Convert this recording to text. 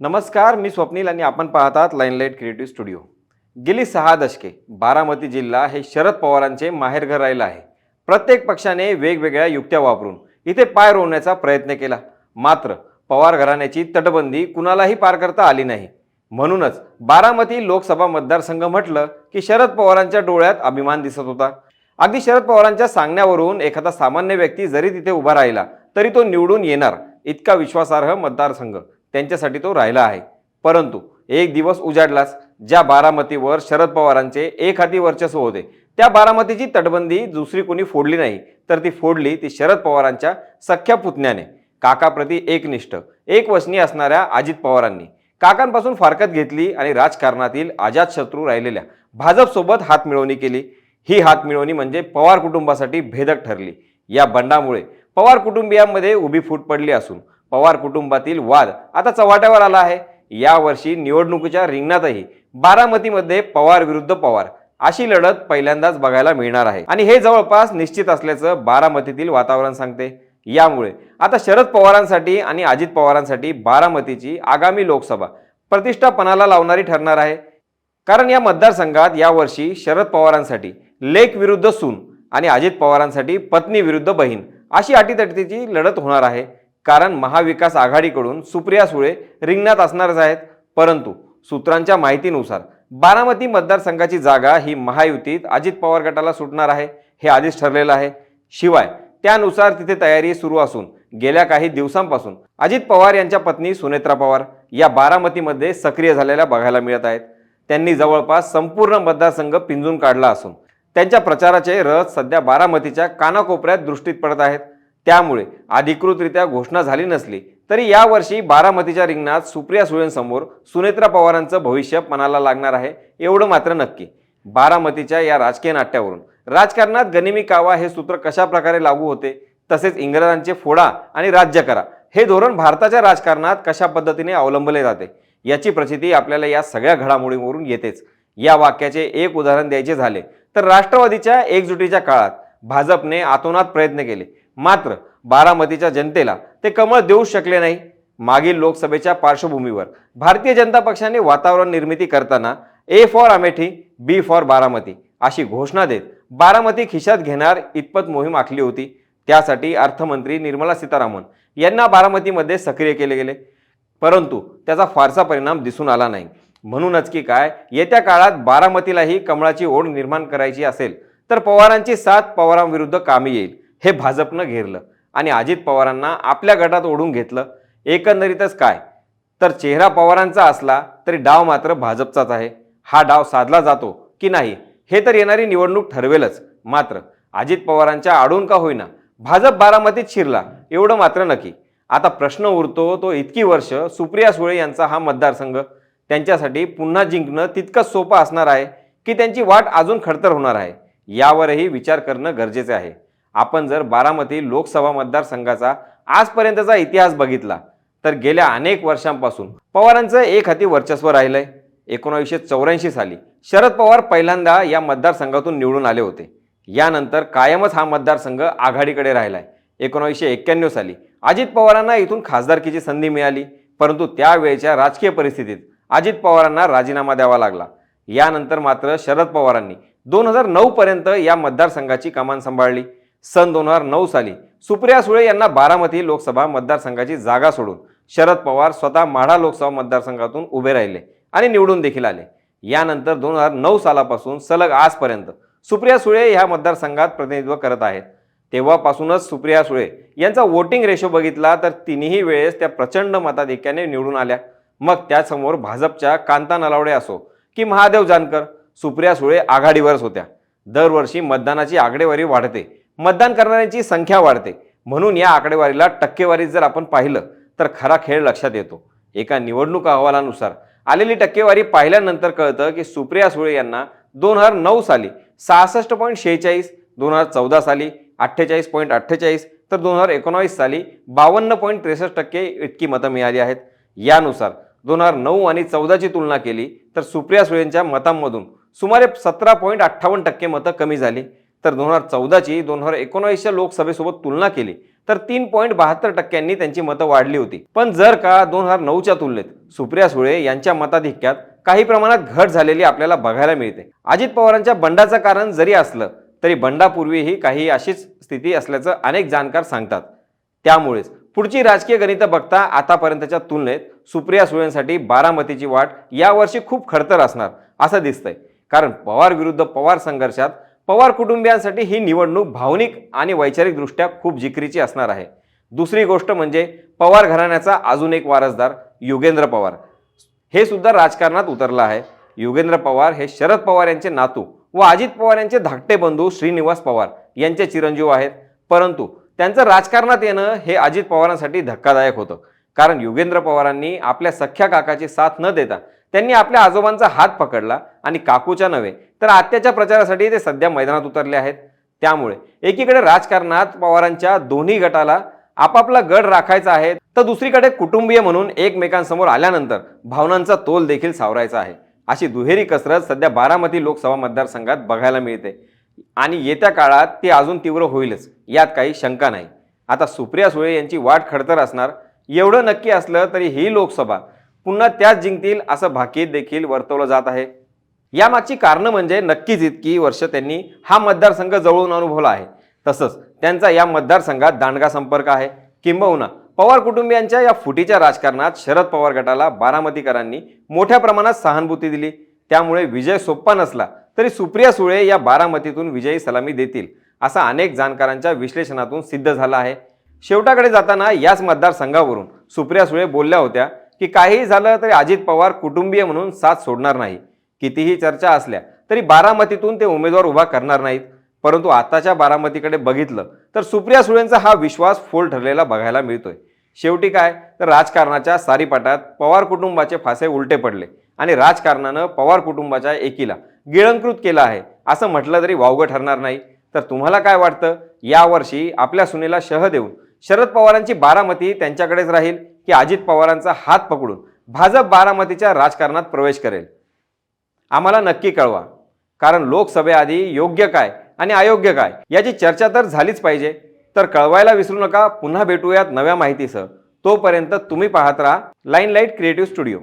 नमस्कार मी स्वप्नील आणि आपण पाहतात लाईनलाईट क्रिएटिव्ह स्टुडिओ. गेली सहा दशके बारामती जिल्हा हे शरद पवारांचे माहेरघर राहिलं आहे. प्रत्येक पक्षाने वेगवेगळ्या युक्त्या वापरून इथे पाय रोवण्याचा प्रयत्न केला. मात्र पवार घराण्याची तटबंदी कुणालाही पार करता आली नाही. म्हणूनच बारामती लोकसभा मतदारसंघ म्हटलं की शरद पवारांच्या डोळ्यात अभिमान दिसत होता. अगदी शरद पवारांच्या सांगण्यावरून एखादा सामान्य व्यक्ती जरी तिथे उभा राहिला तरी तो निवडून येणार इतका विश्वासार्ह मतदारसंघ. त्यांच्यासाठी तो राहिला आहे. परंतु एक दिवस उजाडलाच ज्या बारामतीवर शरद पवारांचे एक हाती वर्चस्व होते त्या बारामतीची तटबंदी दुसरी कोणी फोडली नाही तर ती फोडली ती शरद पवारांच्या सख्या पुतण्याने. काकाप्रती एकनिष्ठ एक वचनी असणाऱ्या अजित पवारांनी. काकांपासून फारकत घेतली आणि राजकारणातील अजातशत्रू राहिलेल्या भाजपसोबत हातमिळवणी केली. ही हातमिळवणी म्हणजे पवार कुटुंबासाठी भेदक ठरली. या बंडामुळे पवार कुटुंबियांमध्ये उभी फूट पडली असून पवार कुटुंबातील वाद आता चव्हाट्यावर आला आहे. यावर्षी निवडणुकीच्या रिंगणातही बारामतीमध्ये पवार विरुद्ध पवार अशी लढत पहिल्यांदाच बघायला मिळणार आहे. आणि हे जवळपास निश्चित असल्याचं बारामतीतील वातावरण सांगते. यामुळे आता शरद पवारांसाठी आणि अजित पवारांसाठी बारामतीची आगामी लोकसभा प्रतिष्ठापणाला लावणारी ठरणार आहे. कारण या मतदारसंघात यावर्षी शरद पवारांसाठी लेक विरुद्ध सून आणि अजित पवारांसाठी पत्नी विरुद्ध बहीण अशी अटीतटीची लढत होणार आहे. कारण महाविकास आघाडीकडून सुप्रिया सुळे रिंगणात असणारच आहेत. परंतु सूत्रांच्या माहितीनुसार बारामती मतदारसंघाची जागा ही महायुतीत अजित पवार गटाला सुटणार आहे हे आधीच ठरलेलं आहे. शिवाय त्यानुसार तिथे तयारी सुरू असून गेल्या काही दिवसांपासून अजित पवार यांच्या पत्नी सुनेत्रा पवार या बारामतीमध्ये सक्रिय झालेल्या बघायला मिळत आहेत. त्यांनी जवळपास संपूर्ण मतदारसंघ पिंजून काढला असून त्यांच्या प्रचाराचे रथ सध्या बारामतीच्या कानाकोपऱ्यात दृष्टीत पडत आहेत. त्यामुळे अधिकृतरित्या घोषणा झाली नसली तरी यावर्षी बारामतीच्या रिंगणात सुप्रिया सुळेंसमोर सुनेत्रा पवारांचं भविष्य मनाला लागणार आहे एवढं मात्र नक्की. बारामतीच्या या राजकीय नाट्यावरून. राजकारणात गनिमी कावा हे सूत्र कशा प्रकारे लागू होते तसेच इंग्रजांचे फोडा आणि राज्य करा हे धोरण भारताच्या राजकारणात कशा पद्धतीने अवलंबले जाते याची प्रचिती आपल्याला या सगळ्या घडामोडींवरून येतेच. या वाक्याचे एक उदाहरण द्यायचे झाले तर राष्ट्रवादीच्या एकजुटीच्या काळात भाजपने आतोनात प्रयत्न केले. मात्र बारामतीच्या जनतेला ते कमळ देऊ शकले नाही. मागील लोकसभेच्या पार्श्वभूमीवर भारतीय जनता पक्षाने वातावरण निर्मिती करताना A for Amethi B for Baramati अशी घोषणा देत बारामती खिशात घेणार इतपत मोहीम आखली होती. त्यासाठी अर्थमंत्री निर्मला सीतारामन यांना बारामतीमध्ये सक्रिय केले गेले. परंतु त्याचा फारसा परिणाम दिसून आला नाही. म्हणूनच की काय येत्या काळात बारामतीलाही कमळाची ओढ निर्माण करायची असेल तर पवारांची साथ पवारांविरुद्ध कामी येईल. हे भाजपनं घेरलं. आणि अजित पवारांना आपल्या गटात ओढून घेतलं. एकंदरीतच काय? तर चेहरा पवारांचा असला तरी डाव मात्र भाजपचाच आहे. हा डाव साधला जातो की नाही हे तर येणारी निवडणूक ठरवेलच. मात्र अजित पवारांच्या आडून का होईना भाजप बारामतीत शिरला एवढं मात्र नक्की. आता प्रश्न उरतो तो इतकी वर्ष सुप्रिया सुळे यांचा हा मतदारसंघ त्यांच्यासाठी पुन्हा जिंकणं तितकंच सोपं असणार आहे की त्यांची वाट अजून खडतर होणार आहे यावरही विचार करणं गरजेचे आहे. आपण जर बारामती लोकसभा मतदारसंघाचा आजपर्यंतचा इतिहास बघितला तर गेल्या अनेक वर्षांपासून पवारांचं एक हाती वर्चस्व राहिलंय. एकोणावीसशे चौऱ्याऐंशी साली शरद पवार पहिल्यांदा या मतदारसंघातून निवडून आले होते. यानंतर कायमच हा मतदारसंघ आघाडीकडे राहिलाय. एकोणावीसशे एक्क्याण्णव साली अजित पवारांना इथून खासदारकीची संधी मिळाली परंतु त्यावेळच्या राजकीय परिस्थितीत अजित पवारांना राजीनामा द्यावा लागला. यानंतर मात्र शरद पवारांनी दोन हजार नऊ पर्यंत या मतदारसंघाची कमान सांभाळली. सन दोन हजार नऊ साली सुप्रिया सुळे यांना बारामती लोकसभा मतदारसंघाची जागा सोडून शरद पवार स्वतः माढा लोकसभा मतदारसंघातून उभे राहिले आणि निवडून देखील आले. यानंतर दोन हजार नऊ सालापासून सलग आजपर्यंत सुप्रिया सुळे ह्या मतदारसंघात प्रतिनिधित्व करत आहेत. तेव्हापासूनच सुप्रिया सुळे यांचा वोटिंग रेशो बघितला तर तिन्ही वेळेस त्या प्रचंड मताधिक्याने निवडून आल्या. मग त्यासमोर भाजपच्या कांता नलावडे असो की महादेव जानकर सुप्रिया सुळे आघाडीवरच होत्या. दरवर्षी मतदानाची आकडेवारी वाढते. मतदान करणाऱ्यांची संख्या वाढते. म्हणून या आकडेवारीला टक्केवारीत जर आपण पाहिलं तर खरा खेळ लक्षात येतो. एका निवडणूक अहवालानुसार आलेली टक्केवारी पाहिल्यानंतर कळतं की सुप्रिया सुळे यांना दोन हजार नऊ साली सहासष्ट पॉईंट शेहेचाळीस दोन हजार चौदा साली अठ्ठेचाळीस पॉईंट अठ्ठेचाळीस तर दोन हजार एकोणावीस साली बावन्न पॉईंट त्रेसष्ट टक्के इतकी मतं मिळाली आहेत. यानुसार दोन हजार नऊ आणि चौदाची तुलना केली तर सुप्रिया सुळेंच्या मतांमधून सुमारे सतरा पॉईंट अठ्ठावन्न टक्के मतं कमी झाली. तर दोन हजार चौदाची दोन हजार एकोणावीसच्या लोकसभेसोबत तुलना केली तर तीन पॉईंट बहात्तर टक्क्यांनी त्यांची मतं वाढली होती. पण जर का दोन हजार नऊच्या तुलनेत सुप्रिया सुळे यांच्या मताधिक्यात काही प्रमाणात घट झालेली आपल्याला बघायला मिळते. अजित पवारांच्या बंडाचं कारण जरी असलं तरी बंडापूर्वीही काही अशीच स्थिती असल्याचं अनेक जाणकार सांगतात. त्यामुळेच पुढची राजकीय गणितं बघता आतापर्यंतच्या तुलनेत सुप्रिया सुळेंसाठी बारामतीची वाट यावर्षी खूप खडतर असणार असं दिसतंय. कारण पवार विरुद्ध पवार संघर्षात पवार कुटुंबियांसाठी ही निवडणूक भावनिक आणि वैचारिकदृष्ट्या खूप जिकरीची असणार आहे. दुसरी गोष्ट म्हणजे पवार घराण्याचा अजून एक वारसदार योगेंद्र पवार. हे सुद्धा राजकारणात उतरलं आहे. योगेंद्र पवार हे शरद पवार यांचे नातू व अजित पवार यांचे धाकटे बंधू श्रीनिवास पवार यांचे चिरंजीव आहेत. परंतु त्यांचं राजकारणात येणं हे अजित पवारांसाठी धक्कादायक होतं. कारण योगेंद्र पवारांनी आपल्या सख्या काकाची साथ न देता त्यांनी आपल्या आजोबांचा हात पकडला आणि काकूच्या नव्हे तर आत्याच्या प्रचारासाठी ते सध्या मैदानात उतरले आहेत. त्यामुळे एकीकडे राजकारणात पवारांच्या दोन्ही गटाला आपापला गड राखायचा आहे तर दुसरीकडे कुटुंबीय म्हणून एकमेकांसमोर आल्यानंतर भावनांचा तोल देखील सावरायचा आहे. अशी दुहेरी कसरत सध्या बारामती लोकसभा मतदारसंघात बघायला मिळते. आणि येत्या काळात ती अजून तीव्र होईलच यात काही शंका नाही. आता सुप्रिया सुळे यांची वाट खडतर असणार एवढं नक्की असलं तरी ही लोकसभा पुन्हा त्याच जिंकतील असं भाकीत देखील वर्तवलं जात आहे. यामागची कारणं म्हणजे नक्कीच इतकी वर्ष त्यांनी हा मतदारसंघ जवळून अनुभवला आहे. तसंच त्यांचा या मतदारसंघात दांडगा संपर्क आहे. किंबहुना पवार कुटुंबियांच्या या फुटीच्या राजकारणात शरद पवार गटाला बारामतीकरांनी मोठ्या प्रमाणात सहानुभूती दिली. त्यामुळे विजय सोप्पा नसला तरी सुप्रिया सुळे या बारामतीतून विजयी सलामी देतील असं अनेक जाणकारांच्या विश्लेषणातून सिद्ध झालं आहे. शेवटाकडे जाताना याच मतदारसंघावरून सुप्रिया सुळे बोलल्या होत्या की काहीही झालं तरी अजित पवार कुटुंबीय म्हणून साथ सोडणार नाही. कितीही चर्चा असल्या तरी बारामतीतून ते उमेदवार उभा करणार नाहीत. परंतु आताच्या बारामतीकडे बघितलं तर सुप्रिया सुळेंचा हा विश्वास फोल ठरलेला बघायला मिळतोय. शेवटी काय? तर राजकारणाच्या सारीपाटात पवार कुटुंबाचे फासे उलटे पडले आणि राजकारणानं पवार कुटुंबाच्या एकीला गिळंकृत केलं आहे. असं म्हटलं तरी वावगं ठरणार नाही. तर तुम्हाला काय वाटतं? यावर्षी आपल्या सुनेला शह देऊन शरद पवारांची बारामती त्यांच्याकडेच राहील? की अजित पवारांचा हात पकडून भाजप बारामतीच्या राजकारणात प्रवेश करेल. आम्हाला नक्की कळवा कारण लोकसभेआधी योग्य काय आणि अयोग्य काय याची चर्चा तर झालीच पाहिजे. तर कळवायला विसरू नका पुन्हा भेटूयात नव्या माहितीसह. तोपर्यंत तुम्ही पाहत राहा लाईन लाइट क्रिएटिव्ह स्टुडिओ.